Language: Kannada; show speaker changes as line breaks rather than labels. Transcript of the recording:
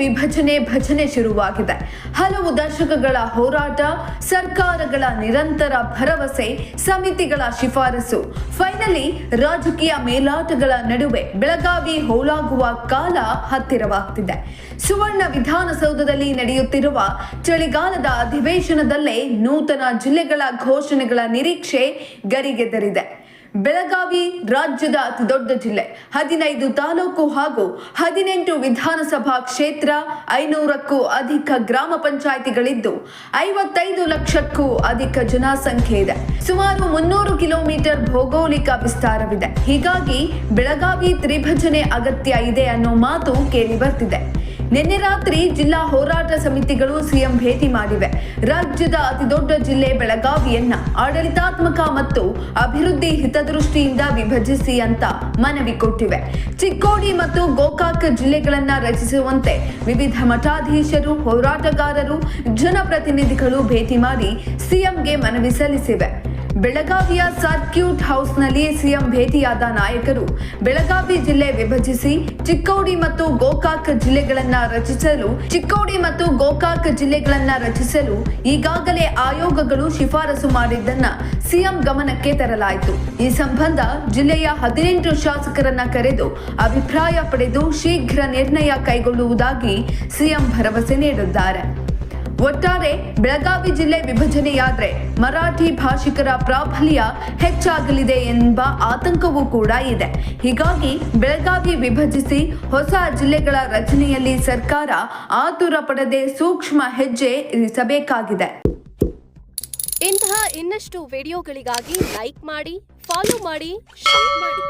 ವಿಭಜನೆ ಭಜನೆ ಶುರುವಾಗಿದೆ. ಹಲವು ದಶಕಗಳ ಹೋರಾಟ, ಸರ್ಕಾರಗಳ ನಿರಂತರ ಭರವಸೆ, ಸಮಿತಿಗಳ ಶಿಫಾರಸು. ಫೈನಲಿ, ರಾಜಕೀಯ ಮೇಲಾಟಗಳ ನಡುವೆ ಬೆಳಗಾವಿ ಹೋಲಾಗುವ ಕಾಲ ಹತ್ತಿರವಾಗ್ತಿದೆ. ಸುವರ್ಣ ವಿಧಾನಸೌಧದಲ್ಲಿ ನಡೆಯುತ್ತಿರುವ ಚಳಿಗಾಲದ ಅಧಿವೇಶನದಲ್ಲೇ ನೂತನ ಜಿಲ್ಲೆಗಳ ಘೋಷಣೆಗಳ ನಿರೀಕ್ಷೆ ಗರಿಗೆದರಿದೆ. ಬೆಳಗಾವಿ ರಾಜ್ಯದ ಅತಿದೊಡ್ಡ ಜಿಲ್ಲೆ. ಹದಿನೈದು ತಾಲೂಕು ಹಾಗೂ ಹದಿನೆಂಟು ವಿಧಾನಸಭಾ ಕ್ಷೇತ್ರ, ಐನೂರಕ್ಕೂ ಅಧಿಕ ಗ್ರಾಮ ಪಂಚಾಯಿತಿಗಳಿದ್ದು, ಐವತ್ತೈದು ಲಕ್ಷಕ್ಕೂ ಅಧಿಕ ಜನಸಂಖ್ಯೆ ಇದೆ. ಸುಮಾರು ಮುನ್ನೂರು ಕಿಲೋಮೀಟರ್ ಭೌಗೋಳಿಕ ವಿಸ್ತಾರವಿದೆ. ಹೀಗಾಗಿ ಬೆಳಗಾವಿ ತ್ರಿಭಜನೆ ಅಗತ್ಯ ಇದೆ ಅನ್ನೋ ಮಾತು ಕೇಳಿ ಬರ್ತಿದೆ. ನಿನ್ನೆ ರಾತ್ರಿ ಜಿಲ್ಲಾ ಹೋರಾಟ ಸಮಿತಿಗಳು ಸಿಎಂ ಭೇಟಿ ಮಾಡಿವೆ. ರಾಜ್ಯದ ಅತಿದೊಡ್ಡ ಜಿಲ್ಲೆ ಬೆಳಗಾವಿಯನ್ನ ಆಡಳಿತಾತ್ಮಕ ಮತ್ತು ಅಭಿವೃದ್ಧಿ ಹಿತದೃಷ್ಟಿಯಿಂದ ವಿಭಜಿಸಿ ಅಂತ ಮನವಿ ಕೊಟ್ಟಿವೆ. ಚಿಕ್ಕೋಡಿ ಮತ್ತು ಗೋಕಾಕ್ ಜಿಲ್ಲೆಗಳನ್ನ ರಚಿಸುವಂತೆ ವಿವಿಧ ಮಠಾಧೀಶರು, ಹೋರಾಟಗಾರರು, ಜನಪ್ರತಿನಿಧಿಗಳು ಭೇಟಿ ಮಾಡಿ ಸಿಎಂಗೆ ಮನವಿ ಸಲ್ಲಿಸಿವೆ. ಬೆಳಗಾವಿಯ ಸರ್ಕ್ಯೂಟ್ ಹೌಸ್ನಲ್ಲಿ ಸಿಎಂ ಭೇಟಿಯಾದ ನಾಯಕರು. ಬೆಳಗಾವಿ ಜಿಲ್ಲೆ ವಿಭಜಿಸಿ ಚಿಕ್ಕೋಡಿ ಮತ್ತು ಗೋಕಾಕ್ ಜಿಲ್ಲೆಗಳನ್ನ ರಚಿಸಲು, ಚಿಕ್ಕೋಡಿ ಮತ್ತು ಗೋಕಾಕ್ ಜಿಲ್ಲೆಗಳನ್ನ ರಚಿಸಲು ಈಗಾಗಲೇ ಆಯೋಗಗಳು ಶಿಫಾರಸು ಮಾಡಿದ್ದನ್ನ ಸಿಎಂ ಗಮನಕ್ಕೆ ತರಲಾಯಿತು. ಈ ಸಂಬಂಧ ಜಿಲ್ಲೆಯ ಹದಿನೆಂಟು ಶಾಸಕರನ್ನ ಕರೆದು ಅಭಿಪ್ರಾಯ ಪಡೆದು ಶೀಘ್ರ ನಿರ್ಣಯ ಕೈಗೊಳ್ಳುವುದಾಗಿ ಸಿಎಂ ಭರವಸೆ ನೀಡಿದ್ದಾರೆ. ಒಟ್ಟಾರೆ ಬೆಳಗಾವಿ ಜಿಲ್ಲೆ ವಿಭಜನೆಯಾದ್ರೆ ಮರಾಠಿ ಭಾಷಿಕರ ಪ್ರಾಬಲ್ಯ ಹೆಚ್ಚಾಗಲಿದೆ ಎಂಬ ಆತಂಕವೂ ಕೂಡ ಇದೆ. ಹೀಗಾಗಿ ಬೆಳಗಾವಿ ವಿಭಜಿಸಿ ಹೊಸ ಜಿಲ್ಲೆಗಳ ರಚನೆಯಲ್ಲಿ ಸರ್ಕಾರ ಆತುರ ಪಡದೆ ಸೂಕ್ಷ್ಮ ಹೆಜ್ಜೆ ಇರಿಸಬೇಕಾಗಿದೆ.
ಇಂತಹ ಇನ್ನಷ್ಟು ವಿಡಿಯೋಗಳಿಗಾಗಿ ಲೈಕ್ ಮಾಡಿ, ಫಾಲೋ ಮಾಡಿ, ಶೇರ್ ಮಾಡಿ.